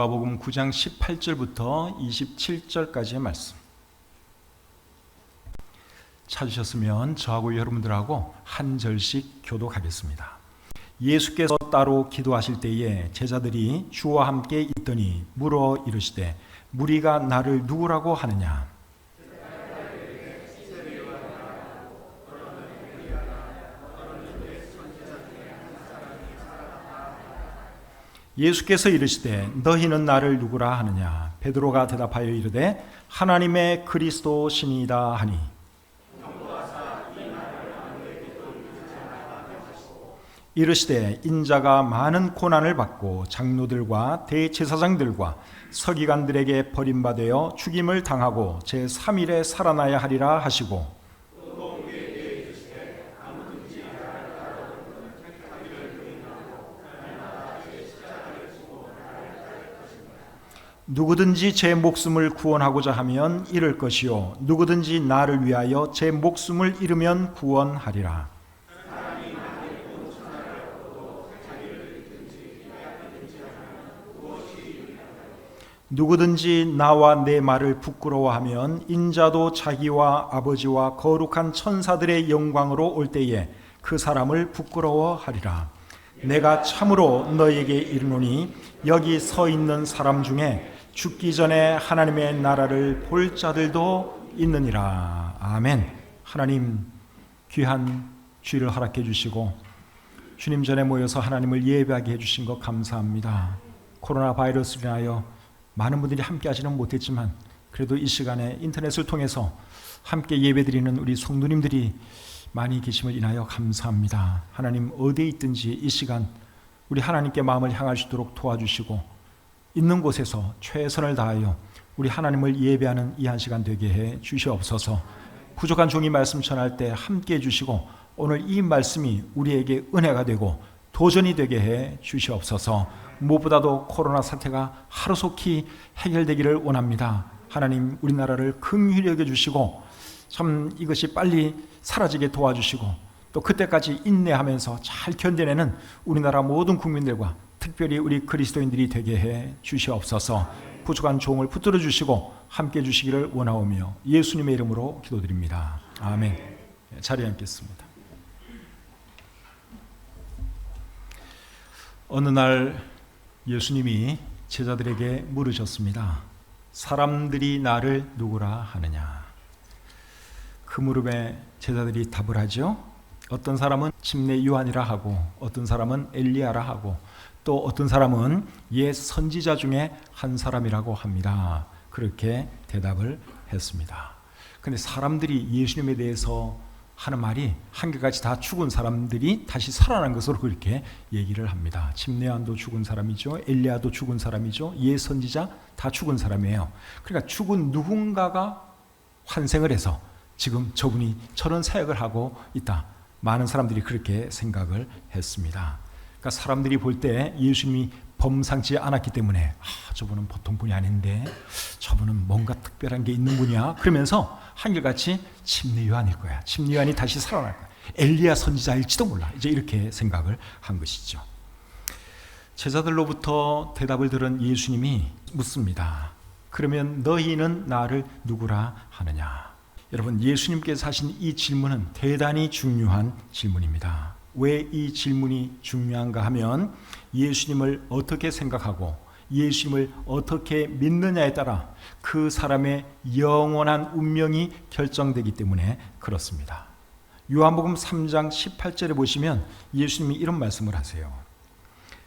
누가복음 9장 18절부터 27절까지의 말씀. 찾으셨으면 저하고 여러분들하고 한 절씩 교독하겠습니다. 예수께서 따로 기도하실 때에 제자들이 주와 함께 있더니 물어 이르시되 무리가 나를 누구라고 하느냐 예수께서 이르시되 너희는 나를 누구라 하느냐? 베드로가 대답하여 이르되 하나님의 그리스도 신이다 하니. 이르시되 인자가 많은 고난을 받고 장로들과 대제사장들과 서기관들에게 버림받아 죽임을 당하고 제 3일에 살아나야 하리라 하시고 누구든지 제 목숨을 구원하고자 하면 잃을 것이요 누구든지 나를 위하여 제 목숨을 잃으면 구원하리라. 누구든지 나와 내 말을 부끄러워하면 인자도 자기와 아버지와 거룩한 천사들의 영광으로 올 때에 그 사람을 부끄러워하리라. 내가 참으로 너에게 이르노니 여기 서 있는 사람 중에 죽기 전에 하나님의 나라를 볼 자들도 있느니라. 아멘. 하나님 귀한 주의를 허락해 주시고 주님 전에 모여서 하나님을 예배하게 해 주신 것 감사합니다. 코로나 바이러스로 인하여 많은 분들이 함께 하지는 못했지만 그래도 이 시간에 인터넷을 통해서 함께 예배드리는 우리 성도님들이 많이 계심을 인하여 감사합니다. 하나님 어디에 있든지 이 시간 우리 하나님께 마음을 있도록 도와주시고 있는 곳에서 최선을 다하여 우리 하나님을 예배하는 이 한 시간 되게 해 주시옵소서. 부족한 종이 말씀 전할 때 함께 해 주시고 오늘 이 말씀이 우리에게 은혜가 되고 도전이 되게 해 주시옵소서. 무엇보다도 코로나 사태가 하루속히 해결되기를 원합니다. 하나님 우리나라를 긍휼히 여겨 주시고 참 이것이 빨리 사라지게 도와주시고 또 그때까지 인내하면서 잘 견뎌내는 우리나라 모든 국민들과 특별히 우리 그리스도인들이 되게 해 주시옵소서. 부족한 종을 붙들어 주시고 함께 주시기를 원하오며 예수님의 이름으로 기도드립니다. 아멘. 자리에 앉겠습니다. 어느 날 예수님이 제자들에게 물으셨습니다. 사람들이 나를 누구라 하느냐? 그 물음에 제자들이 답을 하죠. 어떤 사람은 침례 요한이라 하고 어떤 사람은 엘리야라 하고 또 어떤 사람은 옛 선지자 중에 한 사람이라고 합니다. 그렇게 대답을 했습니다. 근데 사람들이 예수님에 대해서 하는 말이 한결같이 다 죽은 사람들이 다시 살아난 것으로 그렇게 얘기를 합니다. 침례한도 죽은 사람이죠. 엘리야도 죽은 사람이죠. 예 선지자 다 죽은 사람이에요. 그러니까 죽은 누군가가 환생을 해서 지금 저분이 저런 사역을 하고 있다. 많은 사람들이 그렇게 생각을 했습니다. 그러니까 사람들이 볼 때 예수님이 범상치 않았기 때문에 아, 저분은 보통 분이 아닌데 저분은 뭔가 특별한 게 있는 분이야. 그러면서 한결같이 침례 요한일 거야. 침례 요한이 다시 살아날 거야. 엘리야 선지자일지도 몰라. 이제 이렇게 생각을 한 것이죠. 제자들로부터 대답을 들은 예수님이 묻습니다. 그러면 너희는 나를 누구라 하느냐? 여러분 예수님께서 하신 이 질문은 대단히 중요한 질문입니다. 왜 이 질문이 중요한가 하면 예수님을 어떻게 생각하고 예수님을 어떻게 믿느냐에 따라 그 사람의 영원한 운명이 결정되기 때문에 그렇습니다. 요한복음 3장 18절에 보시면 예수님이 이런 말씀을 하세요.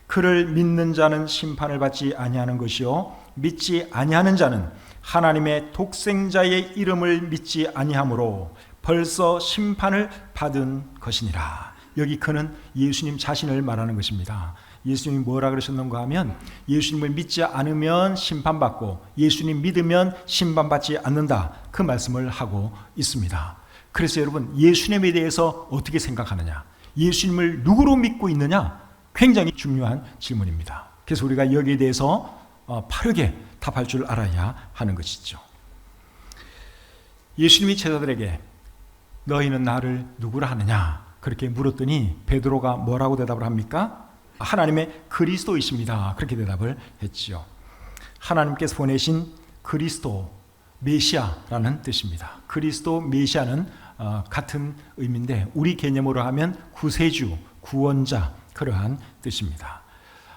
그를 믿는 자는 심판을 받지 아니하는 것이요 믿지 아니하는 자는 하나님의 독생자의 이름을 믿지 아니하므로 벌써 심판을 받은 것이니라. 여기 그는 예수님 자신을 말하는 것입니다. 예수님이 뭐라 그러셨는가 하면 예수님을 믿지 않으면 심판받고 예수님 믿으면 심판받지 않는다. 그 말씀을 하고 있습니다. 그래서 여러분 예수님에 대해서 어떻게 생각하느냐? 예수님을 누구로 믿고 있느냐? 굉장히 중요한 질문입니다. 그래서 우리가 여기에 대해서 바르게 답할 줄 알아야 하는 것이죠. 예수님이 제자들에게 너희는 나를 누구라 하느냐? 그렇게 물었더니 베드로가 뭐라고 대답을 합니까? 하나님의 그리스도이십니다. 그렇게 대답을 했지요. 하나님께서 보내신 그리스도 메시아라는 뜻입니다. 그리스도 메시아는 어, 같은 의미인데 우리 개념으로 하면 구세주, 구원자 그러한 뜻입니다.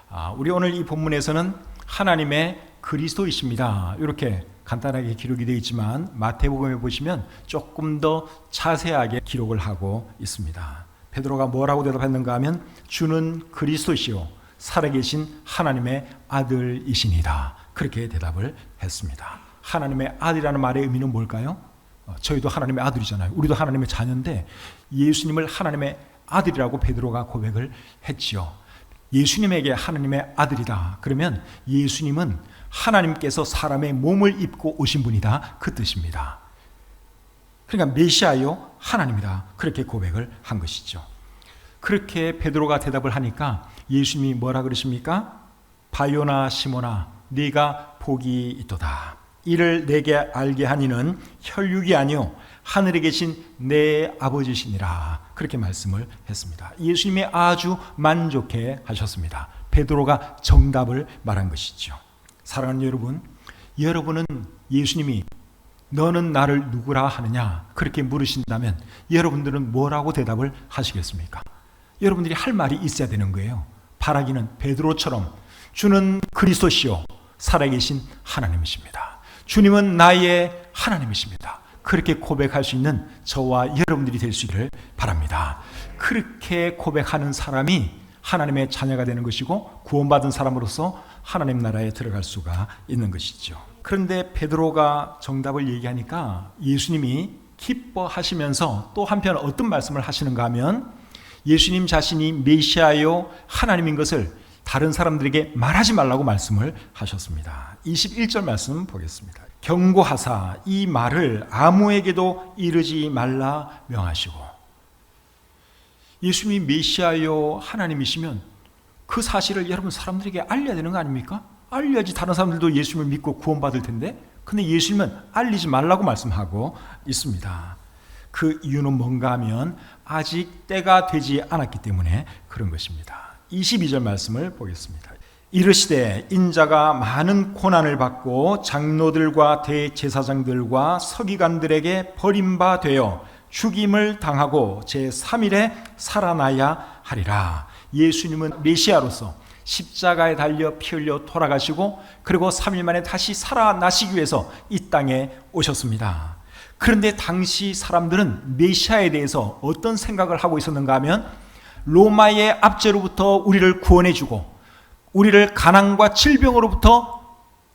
아, 우리 오늘 이 본문에서는 하나님의 그리스도이십니다. 이렇게 간단하게 기록이 되어 있지만 마태복음에 보시면 조금 더 자세하게 기록을 하고 있습니다. 베드로가 뭐라고 대답했는가 하면 주는 그리스도시요 살아계신 하나님의 아들이시니다. 그렇게 대답을 했습니다. 하나님의 아들이라는 말의 의미는 뭘까요? 어, 저희도 하나님의 아들이잖아요. 우리도 하나님의 자녀인데 예수님을 하나님의 아들이라고 베드로가 고백을 했지요. 예수님에게 하나님의 아들이다. 그러면 예수님은 하나님께서 사람의 몸을 입고 오신 분이다. 그 뜻입니다. 그러니까 메시아요 하나님이다. 그렇게 고백을 한 것이죠. 그렇게 베드로가 대답을 하니까 예수님이 뭐라 그러십니까? 바요나 시모나 네가 복이 있도다. 이를 내게 알게 하니는 혈육이 아니요 하늘에 계신 내 아버지시니라. 그렇게 말씀을 했습니다. 예수님이 아주 만족해 하셨습니다. 베드로가 정답을 말한 것이죠. 사랑하는 여러분, 여러분은 예수님이 너는 나를 누구라 하느냐 그렇게 물으신다면 여러분들은 뭐라고 대답을 하시겠습니까? 여러분들이 할 말이 있어야 되는 거예요. 바라기는 베드로처럼 주는 그리스도시요 살아계신 하나님이십니다. 주님은 나의 하나님이십니다. 그렇게 고백할 수 있는 저와 여러분들이 될 수 있기를 바랍니다. 그렇게 고백하는 사람이 하나님의 자녀가 되는 것이고 구원받은 사람으로서 하나님 나라에 들어갈 수가 있는 것이죠. 그런데 베드로가 정답을 얘기하니까 예수님이 기뻐하시면서 또 한편 어떤 말씀을 하시는가 하면 예수님 자신이 메시아요 하나님인 것을 다른 사람들에게 말하지 말라고 말씀을 하셨습니다. 21절 말씀 보겠습니다. 경고하사 이 말을 아무에게도 이르지 말라 명하시고 예수님이 메시아요 하나님이시면 그 사실을 여러분 사람들에게 알려야 되는 거 아닙니까? 알려야지 다른 사람들도 예수님을 믿고 구원받을 텐데 근데 예수님은 알리지 말라고 말씀하고 있습니다. 그 이유는 뭔가 하면 아직 때가 되지 않았기 때문에 그런 것입니다. 22절 말씀을 보겠습니다. 이르시되 인자가 많은 고난을 받고 장로들과 대제사장들과 서기관들에게 버림바 되어 죽임을 당하고 제 3일에 살아나야 하리라. 예수님은 메시아로서 십자가에 달려 피 흘려 돌아가시고 그리고 3일 만에 다시 살아나시기 위해서 이 땅에 오셨습니다. 그런데 당시 사람들은 메시아에 대해서 어떤 생각을 하고 있었는가 하면 로마의 압제로부터 우리를 구원해 주고 우리를 가난과 질병으로부터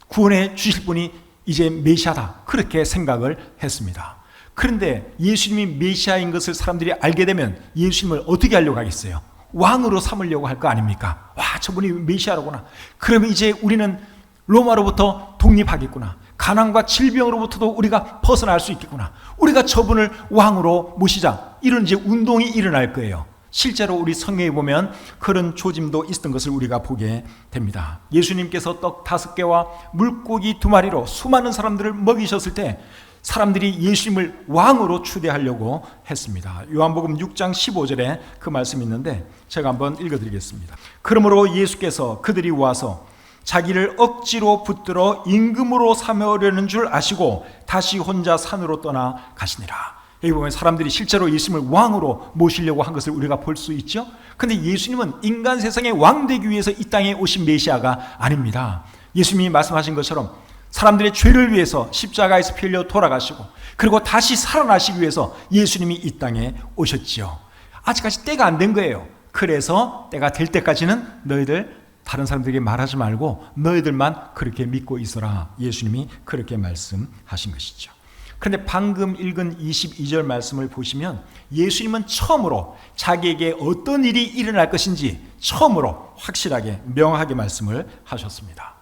구원해 주실 분이 이제 메시아다. 그렇게 생각을 했습니다. 그런데 예수님이 메시아인 것을 사람들이 알게 되면 예수님을 어떻게 하려고 하겠어요? 왕으로 삼으려고 할 거 아닙니까? 와, 저분이 메시아로구나. 그러면 이제 우리는 로마로부터 독립하겠구나. 가난과 질병으로부터도 우리가 벗어날 수 있겠구나. 우리가 저분을 왕으로 모시자. 이런 이제 운동이 일어날 거예요. 실제로 우리 성경에 보면 그런 조짐도 있었던 것을 우리가 보게 됩니다. 예수님께서 떡 다섯 개와 물고기 두 마리로 수많은 사람들을 먹이셨을 때 사람들이 예수님을 왕으로 추대하려고 했습니다. 요한복음 6장 15절에 그 말씀이 있는데 제가 한번 읽어 드리겠습니다. 그러므로 예수께서 그들이 와서 자기를 억지로 붙들어 임금으로 삼으려는 줄 아시고 다시 혼자 산으로 떠나 가시니라. 여기 보면 사람들이 실제로 예수님을 왕으로 모시려고 한 것을 우리가 볼 수 있죠. 근데 예수님은 인간 세상의 왕 되기 위해서 이 땅에 오신 메시아가 아닙니다. 예수님이 말씀하신 것처럼 사람들의 죄를 위해서 십자가에서 피 흘려 돌아가시고 그리고 다시 살아나시기 위해서 예수님이 이 땅에 오셨지요. 아직까지 때가 안 된 거예요. 그래서 때가 될 때까지는 너희들 다른 사람들에게 말하지 말고 너희들만 그렇게 믿고 있어라. 예수님이 그렇게 말씀하신 것이죠. 그런데 방금 읽은 22절 말씀을 보시면 예수님은 처음으로 자기에게 어떤 일이 일어날 것인지 처음으로 확실하게 명하게 말씀을 하셨습니다.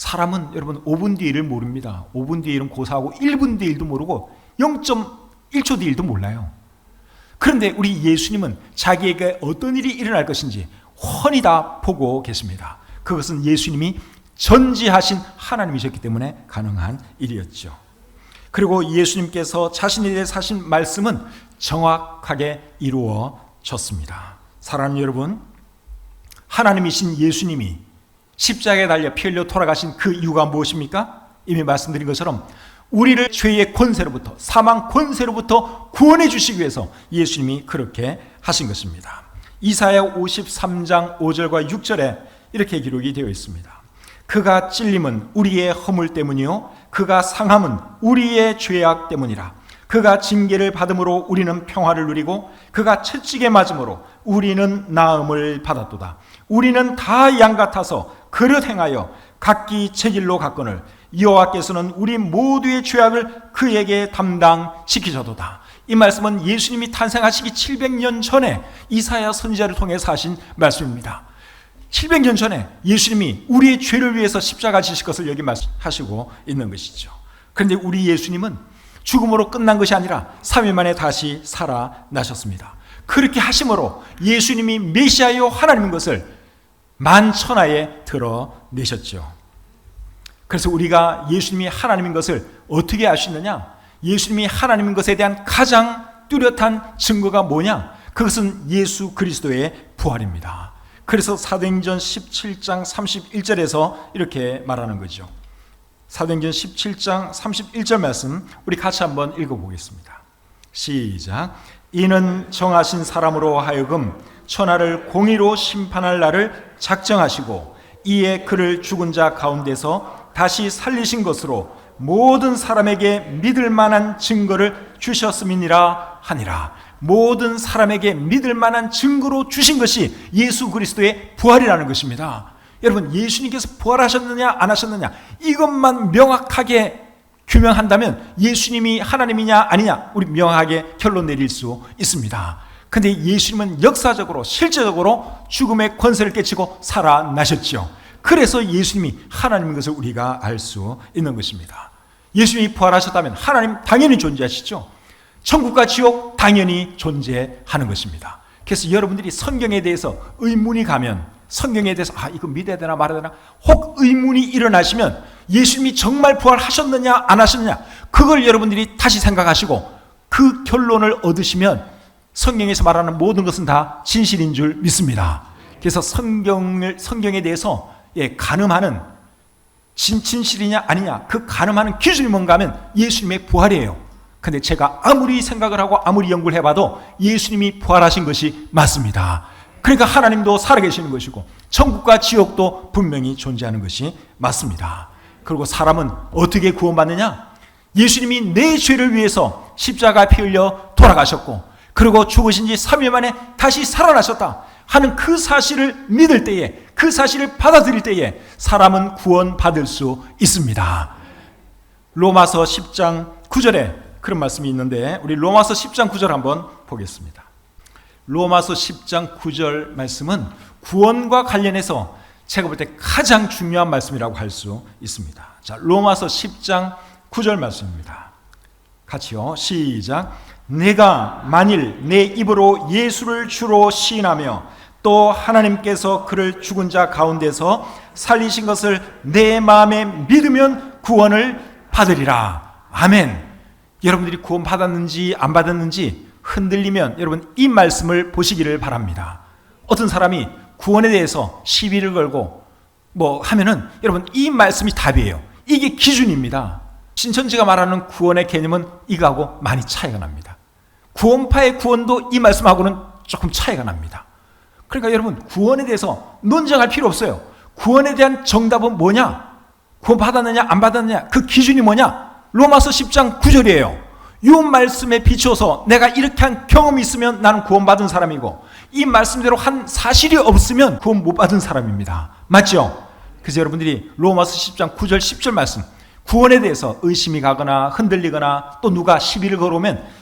사람은 여러분 5분 뒤 일을 모릅니다. 5분 뒤 일은 고사하고 1분 뒤 일도 모르고 0.1초 뒤 일도 몰라요. 그런데 우리 예수님은 자기에게 어떤 일이 일어날 것인지 훤히 다 보고 계십니다. 그것은 예수님이 전지하신 하나님이셨기 때문에 가능한 일이었죠. 그리고 예수님께서 자신에 대해 하신 말씀은 정확하게 이루어졌습니다. 사랑하는 여러분, 하나님이신 예수님이 십자가에 달려 피 흘려 돌아가신 그 이유가 무엇입니까? 이미 말씀드린 것처럼 우리를 죄의 권세로부터 사망 권세로부터 구원해 주시기 위해서 예수님이 그렇게 하신 것입니다. 이사야 53장 5절과 6절에 이렇게 기록이 되어 있습니다. 그가 찔림은 우리의 허물 때문이요 그가 상함은 우리의 죄악 때문이라 그가 징계를 받음으로 우리는 평화를 누리고 그가 채찍에 맞음으로 우리는 나음을 받았도다 우리는 다 양 같아서 그릇 행하여 각기 제길로 갔거늘 여호와께서는 우리 모두의 죄악을 그에게 담당시키셔도다 이 말씀은 예수님이 탄생하시기 700년 전에 이사야 선지자를 통해서 하신 말씀입니다 700년 전에 예수님이 우리의 죄를 위해서 십자가 지실 것을 여기 말씀하시고 있는 것이죠. 그런데 우리 예수님은 죽음으로 끝난 것이 아니라 3일 만에 다시 살아나셨습니다. 그렇게 하심으로 예수님이 메시아요 하나님인 것을 만천하에 드러내셨죠. 그래서 우리가 예수님이 하나님인 것을 어떻게 알 수 있느냐? 예수님이 하나님인 것에 대한 가장 뚜렷한 증거가 뭐냐? 그것은 예수 그리스도의 부활입니다. 그래서 사도행전 17장 31절에서 이렇게 말하는 거죠. 사도행전 17장 31절 말씀 우리 같이 한번 읽어보겠습니다. 시작. 이는 정하신 사람으로 하여금 천하를 공의로 심판할 날을 작정하시고 이에 그를 죽은 자 가운데서 다시 살리신 것으로 모든 사람에게 믿을 만한 증거를 주셨음이니라 하니라. 모든 사람에게 믿을 만한 증거로 주신 것이 예수 그리스도의 부활이라는 것입니다. 여러분, 예수님께서 부활하셨느냐, 안 하셨느냐, 이것만 명확하게 규명한다면 예수님이 하나님이냐, 아니냐, 우리 명확하게 결론 내릴 수 있습니다. 근데 예수님은 역사적으로, 실제적으로 죽음의 권세를 깨치고 살아나셨죠. 그래서 예수님이 하나님인 것을 우리가 알 수 있는 것입니다. 예수님이 부활하셨다면 하나님 당연히 존재하시죠. 천국과 지옥 당연히 존재하는 것입니다. 그래서 여러분들이 성경에 대해서 의문이 가면 성경에 대해서 아 이거 믿어야 되나 말아야 되나 혹 의문이 일어나시면 예수님이 정말 부활하셨느냐 안 하셨느냐 그걸 여러분들이 다시 생각하시고 그 결론을 얻으시면 성경에서 말하는 모든 것은 다 진실인 줄 믿습니다. 그래서 성경을 성경에 대해서 예, 가늠하는 진, 진실이냐 아니냐 그 가늠하는 기준이 뭔가 하면 예수님의 부활이에요. 근데 제가 아무리 생각을 하고 아무리 연구를 해봐도 예수님이 부활하신 것이 맞습니다. 그러니까 하나님도 살아계시는 것이고 천국과 지옥도 분명히 존재하는 것이 맞습니다. 그리고 사람은 어떻게 구원받느냐? 예수님이 내 죄를 위해서 십자가 피 흘려 돌아가셨고 그리고 죽으신 지 3일 만에 다시 살아나셨다 하는 그 사실을 믿을 때에 그 사실을 받아들일 때에 사람은 구원받을 수 있습니다. 로마서 10장 9절에 그런 말씀이 있는데 우리 로마서 10장 9절 한번 보겠습니다. 로마서 10장 9절 말씀은 구원과 관련해서 제가 볼 때 가장 중요한 말씀이라고 할 수 있습니다. 자, 로마서 10장 9절 말씀입니다. 같이요. 시작. 내가 만일 내 입으로 예수를 주로 시인하며 또 하나님께서 그를 죽은 자 가운데서 살리신 것을 내 마음에 믿으면 구원을 받으리라. 아멘. 여러분들이 구원 받았는지 안 받았는지 흔들리면 여러분 이 말씀을 보시기를 바랍니다. 어떤 사람이 구원에 대해서 시비를 걸고 뭐 하면은 여러분 이 말씀이 답이에요. 이게 기준입니다. 신천지가 말하는 구원의 개념은 이거하고 많이 차이가 납니다. 구원파의 구원도 이 말씀하고는 조금 차이가 납니다. 그러니까 여러분 구원에 대해서 논쟁할 필요 없어요. 구원에 대한 정답은 뭐냐? 구원 받았느냐 안 받았느냐 그 기준이 뭐냐? 로마서 10장 9절이에요. 이 말씀에 비춰서 내가 이렇게 한 경험이 있으면 나는 구원받은 사람이고 이 말씀대로 한 사실이 없으면 구원 못 받은 사람입니다. 맞죠? 그래서 여러분들이 로마서 10장 9절 10절 말씀 구원에 대해서 의심이 가거나 흔들리거나 또 누가 시비를 걸어오면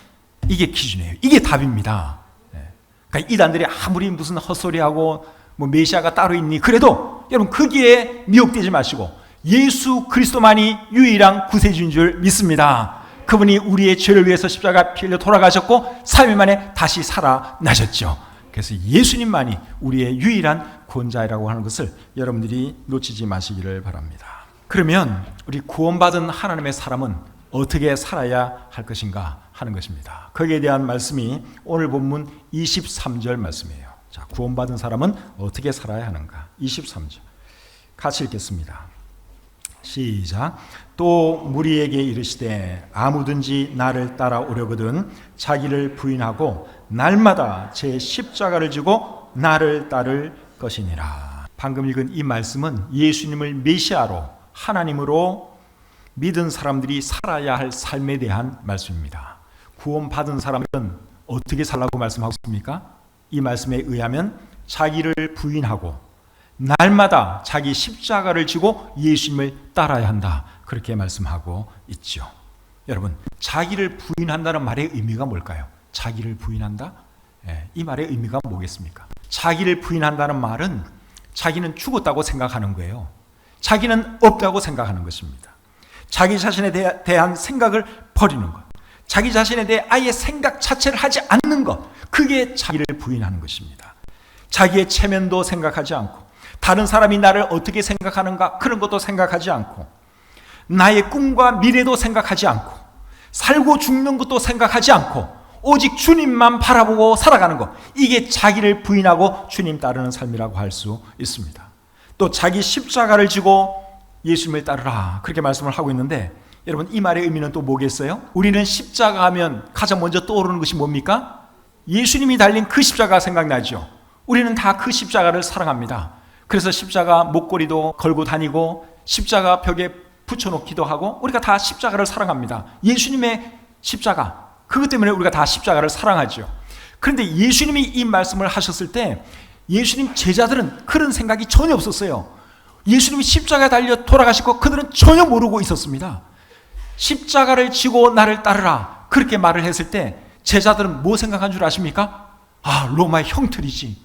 이게 기준이에요. 이게 답입니다. 네. 그러니까 이단들이 아무리 무슨 헛소리하고 뭐 메시아가 따로 있니 그래도 여러분 거기에 미혹되지 마시고 예수 그리스도만이 유일한 구세주인 줄 믿습니다. 그분이 우리의 죄를 위해서 십자가 필려 돌아가셨고 3일 만에 다시 살아나셨죠. 그래서 예수님만이 우리의 유일한 구원자라고 하는 것을 여러분들이 놓치지 마시기를 바랍니다. 그러면 우리 구원받은 하나님의 사람은 어떻게 살아야 할 것인가 하는 것입니다. 거기에 대한 말씀이 오늘 본문 23절 말씀이에요. 자, 구원받은 사람은 어떻게 살아야 하는가? 23절. 같이 읽겠습니다. 시작. 또 무리에게 이르시되 아무든지 나를 따라오려거든 자기를 부인하고 날마다 제 십자가를 지고 나를 따를 것이니라. 방금 읽은 이 말씀은 예수님을 메시아로 하나님으로 믿은 사람들이 살아야 할 삶에 대한 말씀입니다. 구원받은 사람은 어떻게 살라고 말씀하고 있습니까? 이 말씀에 의하면 자기를 부인하고 날마다 자기 십자가를 지고 예수님을 따라야 한다. 그렇게 말씀하고 있죠. 여러분, 자기를 부인한다는 말의 의미가 뭘까요? 자기를 부인한다? 예, 이 말의 의미가 뭐겠습니까? 자기를 부인한다는 말은 자기는 죽었다고 생각하는 거예요. 자기는 없다고 생각하는 것입니다. 자기 자신에 대- 대한 생각을 버리는 것. 자기 자신에 대해 아예 생각 자체를 하지 않는 것. 그게 자기를 부인하는 것입니다. 자기의 체면도 생각하지 않고, 다른 사람이 나를 어떻게 생각하는가 그런 것도 생각하지 않고, 나의 꿈과 미래도 생각하지 않고, 살고 죽는 것도 생각하지 않고, 오직 주님만 바라보고 살아가는 것. 이게 자기를 부인하고 주님 따르는 삶이라고 할 수 있습니다. 또 자기 십자가를 지고 예수님을 따르라. 그렇게 말씀을 하고 있는데, 여러분, 이 말의 의미는 또 뭐겠어요? 우리는 십자가 하면 가장 먼저 떠오르는 것이 뭡니까? 예수님이 달린 그 십자가 생각나죠. 우리는 다 그 십자가를 사랑합니다. 그래서 십자가 목걸이도 걸고 다니고 십자가 벽에 붙여놓기도 하고 우리가 다 십자가를 사랑합니다. 예수님의 십자가 그것 때문에 우리가 다 십자가를 사랑하죠. 그런데 예수님이 이 말씀을 하셨을 때 예수님 제자들은 그런 생각이 전혀 없었어요. 예수님이 십자가에 달려 돌아가시고 그들은 전혀 모르고 있었습니다. 십자가를 지고 나를 따르라. 그렇게 말을 했을 때 제자들은 뭐 생각한 줄 아십니까? 아, 로마의 형틀이지.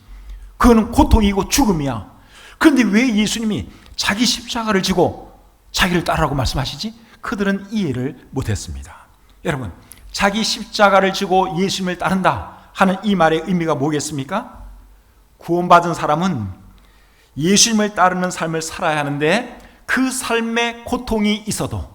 그거는 고통이고 죽음이야. 그런데 왜 예수님이 자기 십자가를 지고 자기를 따르라고 말씀하시지? 그들은 이해를 못했습니다. 여러분, 자기 십자가를 지고 예수님을 따른다 하는 이 말의 의미가 뭐겠습니까? 구원받은 사람은 예수님을 따르는 삶을 살아야 하는데 그 삶에 고통이 있어도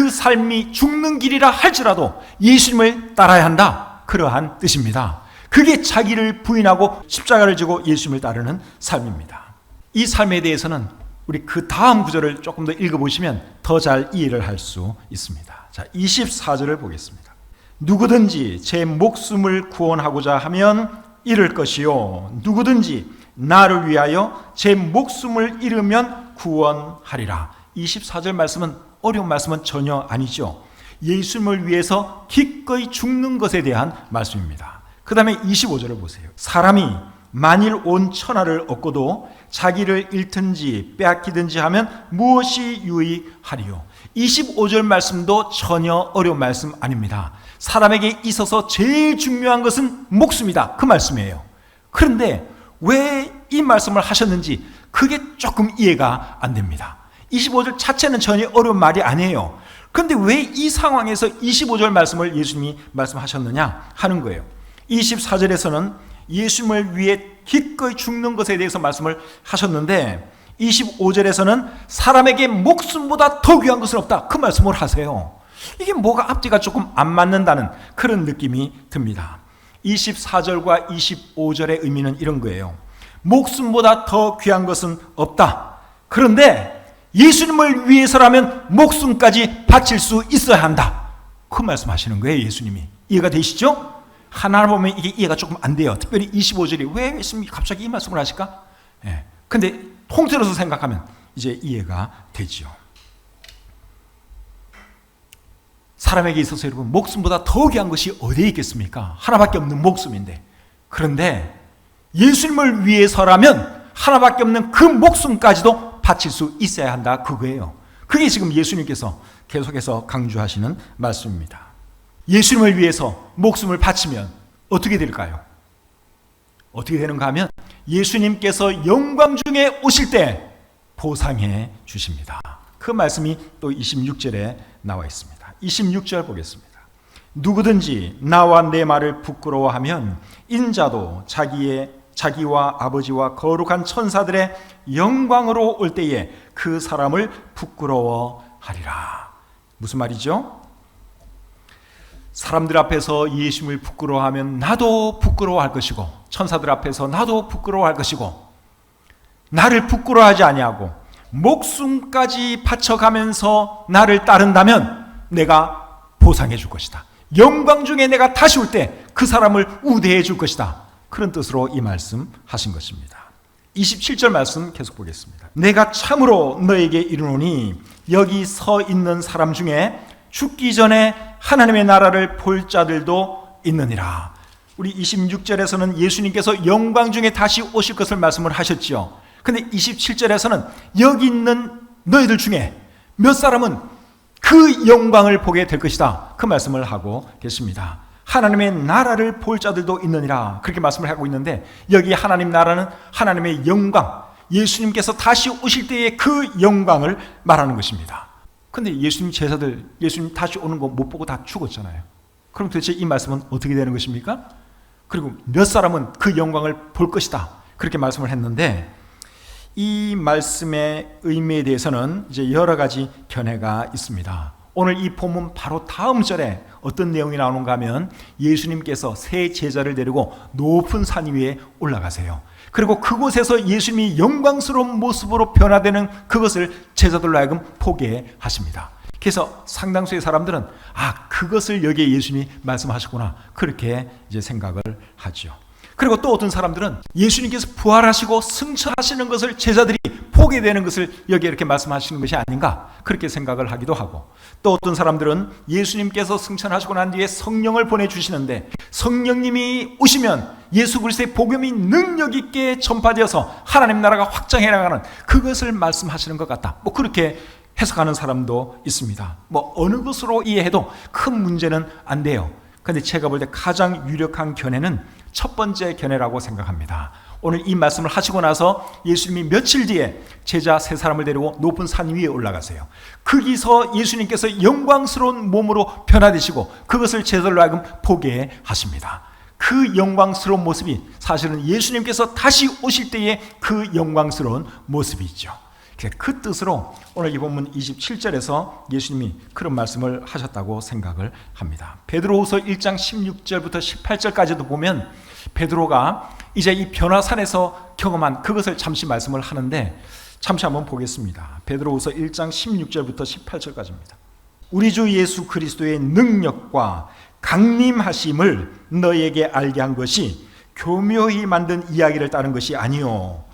그 삶이 죽는 길이라 할지라도 예수님을 따라야 한다. 그러한 뜻입니다. 그게 자기를 부인하고 십자가를 지고 예수님을 따르는 삶입니다. 이 삶에 대해서는 우리 그 다음 구절을 조금 더 읽어보시면 더 잘 이해를 할 수 있습니다. 자, 24절을 보겠습니다. 누구든지 제 목숨을 구원하고자 하면 잃을 것이요. 누구든지 나를 위하여 제 목숨을 잃으면 구원하리라. 24절 말씀은 어려운 말씀은 전혀 아니죠. 예수님을 위해서 기꺼이 죽는 것에 대한 말씀입니다. 그 다음에 25절을 보세요. 사람이 만일 온 천하를 얻고도 자기를 잃든지 빼앗기든지 하면 무엇이 유의하리요? 25절 말씀도 전혀 어려운 말씀 아닙니다. 사람에게 있어서 제일 중요한 것은 목숨이다. 그 말씀이에요. 그런데 왜 이 말씀을 하셨는지 그게 조금 이해가 안 됩니다. 25절 자체는 전혀 어려운 말이 아니에요. 그런데 왜 이 상황에서 25절 말씀을 예수님이 말씀하셨느냐 하는 거예요. 24절에서는 예수님을 위해 기꺼이 죽는 것에 대해서 말씀을 하셨는데 25절에서는 사람에게 목숨보다 더 귀한 것은 없다. 그 말씀을 하세요. 이게 뭐가 앞뒤가 조금 안 맞는다는 그런 느낌이 듭니다. 24절과 25절의 의미는 이런 거예요. 목숨보다 더 귀한 것은 없다. 그런데 예수님을 위해서라면 목숨까지 바칠 수 있어야 한다. 그 말씀하시는 거예요, 예수님이. 이해가 되시죠? 하나 보면 이게 이해가 조금 안 돼요. 특별히 25절이 왜 예수님이 갑자기 이 말씀을 하실까? 예. 근데 통틀어서 생각하면 이제 이해가 되죠. 사람에게 있어서 여러분 목숨보다 더 귀한 것이 어디에 있겠습니까? 하나밖에 없는 목숨인데. 그런데 예수님을 위해서라면 하나밖에 없는 그 목숨까지도 바칠 수 있어야 한다. 그거예요. 그게 지금 예수님께서 계속해서 강조하시는 말씀입니다. 예수님을 위해서 목숨을 바치면 어떻게 될까요? 어떻게 되는가 하면 예수님께서 영광 중에 오실 때 보상해 주십니다. 그 말씀이 또 26절에 나와 있습니다. 26절 보겠습니다. 누구든지 나와 내 말을 부끄러워하면 인자도 자기의 자기와 아버지와 거룩한 천사들의 영광으로 올 때에 그 사람을 부끄러워하리라. 무슨 말이죠? 사람들 앞에서 예수님을 부끄러워하면 나도 부끄러워할 것이고 천사들 앞에서 나도 부끄러워할 것이고 나를 부끄러워하지 아니하고 목숨까지 바쳐가면서 나를 따른다면 내가 보상해 줄 것이다. 영광 중에 내가 다시 올 때 그 사람을 우대해 줄 것이다. 그런 뜻으로 이 말씀 하신 것입니다. 27절 말씀 계속 보겠습니다. 내가 참으로 너에게 이르노니 여기 서 있는 사람 중에 죽기 전에 하나님의 나라를 볼 자들도 있느니라. 우리 26절에서는 예수님께서 영광 중에 다시 오실 것을 말씀을 하셨지요. 근데 27절에서는 여기 있는 너희들 중에 몇 사람은 그 영광을 보게 될 것이다. 그 말씀을 하고 계십니다. 하나님의 나라를 볼 자들도 있느니라. 그렇게 말씀을 하고 있는데 여기 하나님 나라는 하나님의 영광, 예수님께서 다시 오실 때의 그 영광을 말하는 것입니다. 근데 예수님 제자들, 예수님 다시 오는 거 못 보고 다 죽었잖아요. 그럼 도대체 이 말씀은 어떻게 되는 것입니까? 그리고 몇 사람은 그 영광을 볼 것이다. 그렇게 말씀을 했는데 이 말씀의 의미에 대해서는 이제 여러 가지 견해가 있습니다. 오늘 이 본문 바로 다음 절에 어떤 내용이 나오는가 하면 예수님께서 새 제자를 데리고 높은 산 위에 올라가세요. 그리고 그곳에서 예수님이 영광스러운 모습으로 변화되는 그것을 제자들로 하여금 포기해 하십니다. 그래서 상당수의 사람들은 아, 그것을 여기에 예수님이 말씀하셨구나. 그렇게 이제 생각을 하죠. 그리고 또 어떤 사람들은 예수님께서 부활하시고 승천하시는 것을 제자들이 보게 되는 것을 여기 이렇게 말씀하시는 것이 아닌가 그렇게 생각을 하기도 하고 또 어떤 사람들은 예수님께서 승천하시고 난 뒤에 성령을 보내주시는데 성령님이 오시면 예수 그리스도의 복음이 능력 있게 전파되어서 하나님 나라가 확장해 나가는 그것을 말씀하시는 것 같다. 뭐 그렇게 해석하는 사람도 있습니다. 뭐 어느 것으로 이해해도 큰 문제는 안 돼요. 근데 제가 볼 때 가장 유력한 견해는 첫 번째 견해라고 생각합니다. 오늘 이 말씀을 하시고 나서 예수님이 며칠 뒤에 제자 세 사람을 데리고 높은 산 위에 올라가세요. 거기서 예수님께서 영광스러운 몸으로 변화되시고 그것을 제자들로 하여금 보게 하십니다. 그 영광스러운 모습이 사실은 예수님께서 다시 오실 때의 그 영광스러운 모습이죠. 그 뜻으로 오늘 이 본문 27절에서 예수님이 그런 말씀을 하셨다고 생각을 합니다. 베드로후서 1장 16절부터 18절까지도 보면 베드로가 이제 이 변화산에서 경험한 그것을 잠시 말씀을 하는데 잠시 한번 보겠습니다. 베드로후서 1장 16절부터 18절까지입니다. 우리 주 예수 그리스도의 능력과 강림하심을 너에게 알게 한 것이 교묘히 만든 이야기를 따른 것이 아니요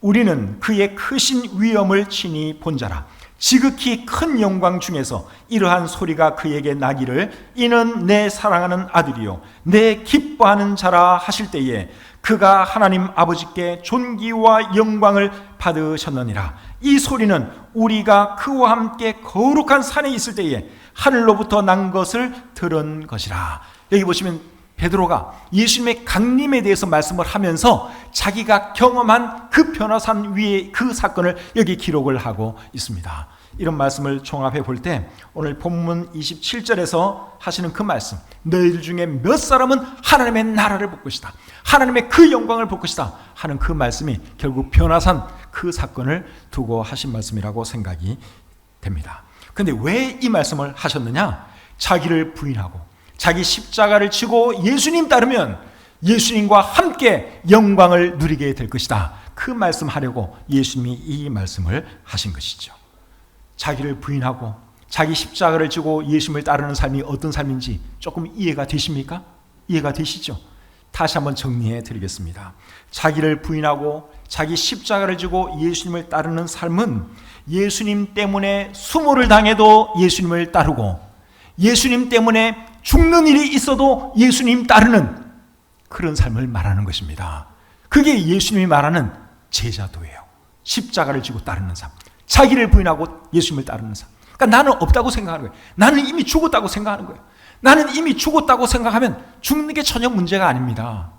우리는 그의 크신 위엄을 친히 본 자라. 지극히 큰 영광 중에서 이러한 소리가 그에게 나기를 이는 내 사랑하는 아들이요 내 기뻐하는 자라 하실 때에 그가 하나님 아버지께 존귀와 영광을 받으셨느니라. 이 소리는 우리가 그와 함께 거룩한 산에 있을 때에 하늘로부터 난 것을 들은 것이라. 여기 보시면 베드로가 예수님의 강림에 대해서 말씀을 하면서 자기가 경험한 그 변화산 위에 그 사건을 여기 기록을 하고 있습니다. 이런 말씀을 종합해 볼 때 오늘 본문 27절에서 하시는 그 말씀 너희들 중에 몇 사람은 하나님의 나라를 볼 것이다. 하나님의 그 영광을 볼 것이다. 하는 그 말씀이 결국 변화산 그 사건을 두고 하신 말씀이라고 생각이 됩니다. 근데 왜 이 말씀을 하셨느냐? 자기를 부인하고 자기 십자가를 치고 예수님 따르면 예수님과 함께 영광을 누리게 될 것이다. 그 말씀하려고 예수님이 이 말씀을 하신 것이죠. 자기를 부인하고 자기 십자가를 지고 예수님을 따르는 삶이 어떤 삶인지 조금 이해가 되십니까? 이해가 되시죠? 다시 한번 정리해 드리겠습니다. 자기를 부인하고 자기 십자가를 지고 예수님을 따르는 삶은 예수님 때문에 수모를 당해도 예수님을 따르고 예수님 때문에 죽는 일이 있어도 예수님 따르는 그런 삶을 말하는 것입니다. 그게 예수님이 말하는 제자도예요. 십자가를 지고 따르는 삶. 자기를 부인하고 예수님을 따르는 삶. 그러니까 나는 없다고 생각하는 거예요. 나는 이미 죽었다고 생각하는 거예요. 나는 이미 죽었다고 생각하면 죽는 게 전혀 문제가 아닙니다.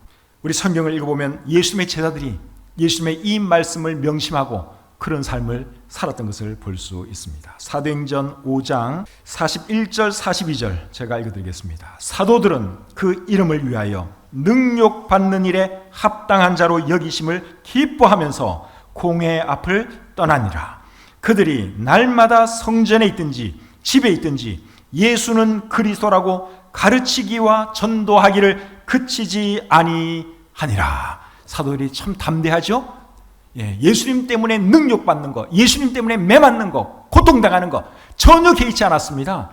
우리 성경을 읽어보면 예수님의 제자들이 예수님의 이 말씀을 명심하고 그런 삶을 살았던 것을 볼 수 있습니다. 사도행전 5장 41절 42절 제가 읽어드리겠습니다. 사도들은 그 이름을 위하여 능력 받는 일에 합당한 자로 여기심을 기뻐하면서 공회 앞을 떠나니라. 그들이 날마다 성전에 있든지 집에 있든지 예수는 그리스도라고 가르치기와 전도하기를 그치지 아니하니라. 사도들이 참 담대하죠? 예, 예수님 때문에 능력받는 거, 예수님 때문에 매 맞는 거, 고통당하는 거 전혀 개의치 않았습니다.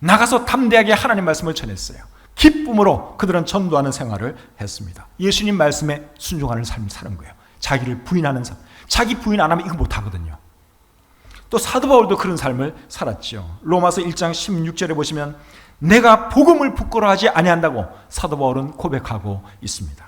나가서 담대하게 하나님 말씀을 전했어요. 기쁨으로 그들은 전도하는 생활을 했습니다. 예수님 말씀에 순종하는 삶을 사는 거예요. 자기를 부인하는 삶. 자기 부인 안 하면 이거 못 하거든요. 또 사도 바울도 그런 삶을 살았죠. 로마서 1장 16절에 보시면 내가 복음을 부끄러워하지 아니한다고 사도 바울은 고백하고 있습니다.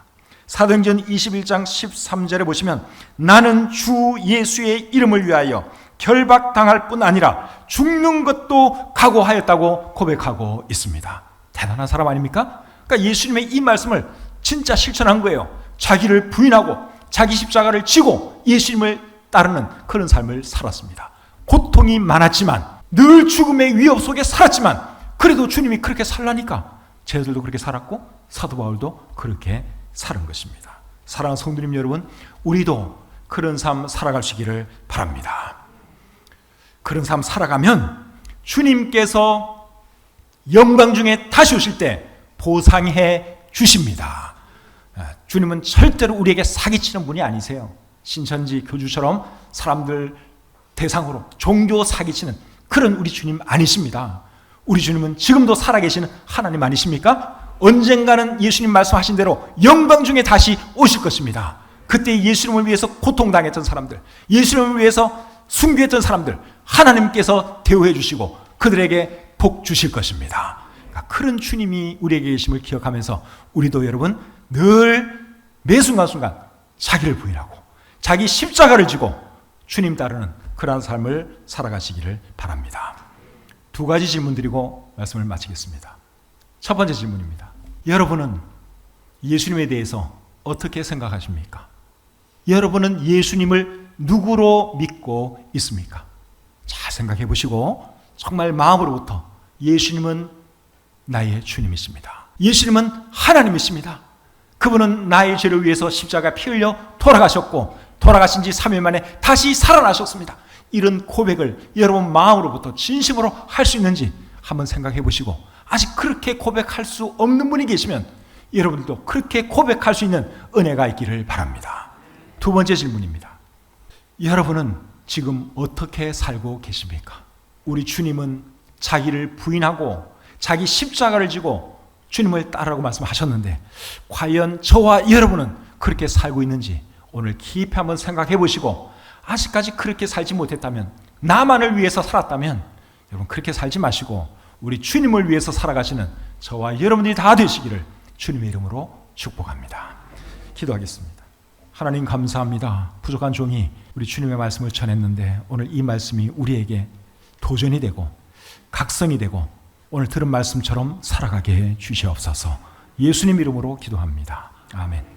사도행전 21장 13절에 보시면 나는 주 예수의 이름을 위하여 결박당할 뿐 아니라 죽는 것도 각오하였다고 고백하고 있습니다. 대단한 사람 아닙니까? 그러니까 예수님의 이 말씀을 진짜 실천한 거예요. 자기를 부인하고 자기 십자가를 지고 예수님을 따르는 그런 삶을 살았습니다. 고통이 많았지만 늘 죽음의 위협 속에 살았지만 그래도 주님이 그렇게 살라니까 제자들도 그렇게 살았고 사도 바울도 그렇게 사는 것입니다. 사랑하는 성도님 여러분, 우리도 그런 삶 살아가시기를 바랍니다. 그런 삶 살아가면 주님께서 영광 중에 다시 오실 때 보상해 주십니다. 아, 주님은 절대로 우리에게 사기치는 분이 아니세요. 신천지 교주처럼 사람들 대상으로 종교 사기치는 그런 우리 주님 아니십니다. 우리 주님은 지금도 살아계시는 하나님 아니십니까? 언젠가는 예수님 말씀하신 대로 영광 중에 다시 오실 것입니다. 그때 예수님을 위해서 고통당했던 사람들, 예수님을 위해서 순교했던 사람들, 하나님께서 대우해 주시고 그들에게 복 주실 것입니다. 그러니까 그런 주님이 우리에게 계심을 기억하면서 우리도 여러분 늘 매 순간순간 자기를 부인하고 자기 십자가를 지고 주님 따르는 그러한 삶을 살아가시기를 바랍니다. 두 가지 질문 드리고 말씀을 마치겠습니다. 첫 번째 질문입니다. 여러분은 예수님에 대해서 어떻게 생각하십니까? 여러분은 예수님을 누구로 믿고 있습니까? 잘 생각해 보시고 정말 마음으로부터 예수님은 나의 주님이십니다. 예수님은 하나님이십니다. 그분은 나의 죄를 위해서 십자가 피 흘려 돌아가셨고 돌아가신 지 3일 만에 다시 살아나셨습니다. 이런 고백을 여러분 마음으로부터 진심으로 할 수 있는지 한번 생각해 보시고 아직 그렇게 고백할 수 없는 분이 계시면 여러분들도 그렇게 고백할 수 있는 은혜가 있기를 바랍니다. 두 번째 질문입니다. 여러분은 지금 어떻게 살고 계십니까? 우리 주님은 자기를 부인하고 자기 십자가를 지고 주님을 따르라고 말씀하셨는데 과연 저와 여러분은 그렇게 살고 있는지 오늘 깊이 한번 생각해 보시고 아직까지 그렇게 살지 못했다면 나만을 위해서 살았다면 여러분 그렇게 살지 마시고 우리 주님을 위해서 살아가시는 저와 여러분들이 다 되시기를 주님의 이름으로 축복합니다. 기도하겠습니다. 하나님 감사합니다. 부족한 종이 우리 주님의 말씀을 전했는데 오늘 이 말씀이 우리에게 도전이 되고 각성이 되고 오늘 들은 말씀처럼 살아가게 해 주시옵소서. 예수님 이름으로 기도합니다. 아멘.